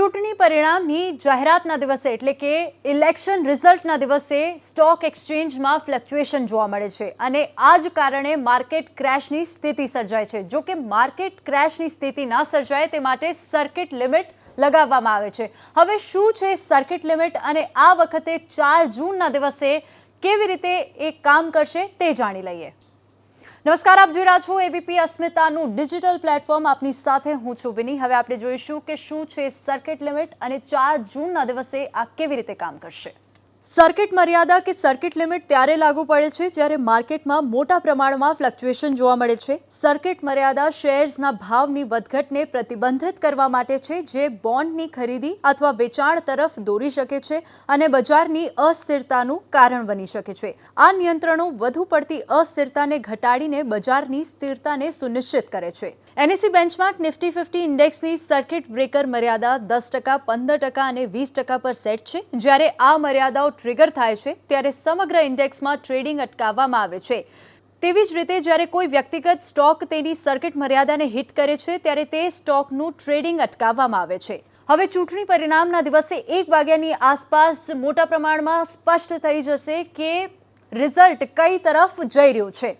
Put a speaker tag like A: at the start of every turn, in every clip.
A: ચૂંટણી પરિણામની જાહેરાતના દિવસે, એટલે કે ઇલેક્શન રિઝલ્ટના દિવસે સ્ટોક એક્સચેન્જમાં ફ્લક્ચ્યુએશન જોવા મળે છે. અને આ જ કારણે માર્કેટ ક્રેશની સ્થિતિ સર્જાય છે. જો કે માર્કેટ ક્રેશની સ્થિતિ ના સર્જાય, તે માટે સર્કિટ લિમિટ લગાવવામાં આવે છે. હવે શું છે સર્કિટ લિમિટ અને આ વખતે ચાર જૂનના દિવસે કેવી રીતે એ કામ કરશે તે જાણી લઈએ. નમસ્કાર, આપ જોઈ રહ્યા છો એબીપી અસ્મિતાનું ડિજિટલ પ્લેટફોર્મ. આપની સાથે હું છું વિની. હવે આપણે જોઈશું કે શું છે સર્કિટ લિમિટ અને ચાર જૂનના દિવસે આ કેવી રીતે કામ કરશે. સર્કિટ મર્યાદા કે સર્કિટ લિમિટ ત્યારે લાગુ પડે છે જ્યારે માર્કેટમાં મોટા પ્રમાણમાં ફ્લક્ચ્યુએશન જોવા મળે છે. સર્કિટ મર્યાદા શેર્સના ભાવની વધઘટને પ્રતિબંધિત કરવા માટે છે જે બોન્ડની ખરીદી અથવા વેચાણ તરફ દોરી શકે છે અને બજારની અસ્થિરતાનું કારણ બની શકે છે. આ નિયંત્રણો વધુ પડતી અસ્થિરતાને ઘટાડીને બજારની સ્થિરતાને સુનિશ્ચિત કરે છે. એનએસી બેન્ચમાર્ક નિફ્ટી ફિફ્ટી ઇન્ડેક્સની સર્કિટ બ્રેકર મર્યાદા દસ ટકા, પંદર ટકા અને વીસ ટકા પર સેટ છે. જ્યારે આ મર્યાદાઓ ટ્રિગર થાય છે, ત્યારે સમગ્ર ઇન્ડેક્સમાં ટ્રેડિંગ અટકાવવામાં આવે છે. તેવી જ રીતે જ્યારે કોઈ વ્યક્તિગત સ્ટોક તેની સર્કિટ મર્યાદાને હિટ કરે છે, ત્યારે તે સ્ટોકનું ટ્રેડિંગ અટકાવવામાં આવે છે. હવે ચૂંટણી પરિણામના દિવસે એક વાગ્યાની આસપાસ મોટા પ્રમાણમાં સ્પષ્ટ થઈ જશે કે રિઝલ્ટ કઈ તરફ જઈ રહ્યું છે.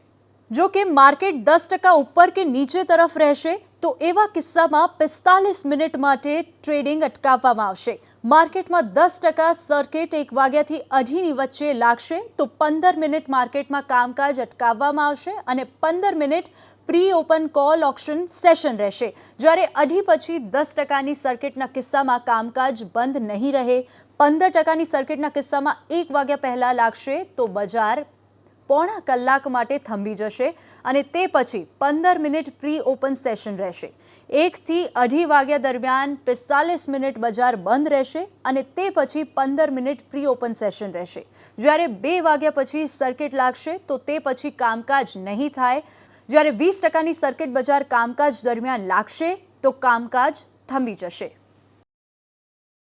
A: જો કે માર્કેટ દસ ટકા ઉપર કે નીચે તરફ રહેશે, તો એવા કિસ્સામાં પિસ્તાલીસ મિનિટ માટે ટ્રેડિંગ અટકાવવામાં આવશે. માર્કેટમાં દસ ટકા સર્કિટ એક વાગ્યાથી અઢીની વચ્ચે લાગશે, તો પંદર મિનિટ માર્કેટમાં કામકાજ અટકાવવામાં આવશે અને પંદર minute pre open call option session રહેશે. જ્યારે અઢી પછી દસ ટકાની સર્કિટના કિસ્સામાં કામકાજ બંધ નહીં રહે, પંદર ટકાની સર્કિટના કિસ્સામાં એક વાગ્યા પહેલાં લાગશે, તો બજાર પોણા કલાક માટે થંભી જશે અને તે પછી પંદર મિનિટ પ્રી ઓપન સેશન રહેશે. એકથી અઢી વાગ્યા દરમિયાન પિસ્તાલીસ મિનિટ બજાર બંધ રહેશે અને તે પછી પંદર મિનિટ પ્રી ઓપન સેશન રહેશે. જ્યારે બે વાગ્યા પછી સર્કિટ લાગશે, તો તે પછી કામકાજ નહીં થાય. જ્યારે વીસ ટકાની સર્કિટ બજાર કામકાજ દરમિયાન લાગશે, તો કામકાજ થંભી જશે.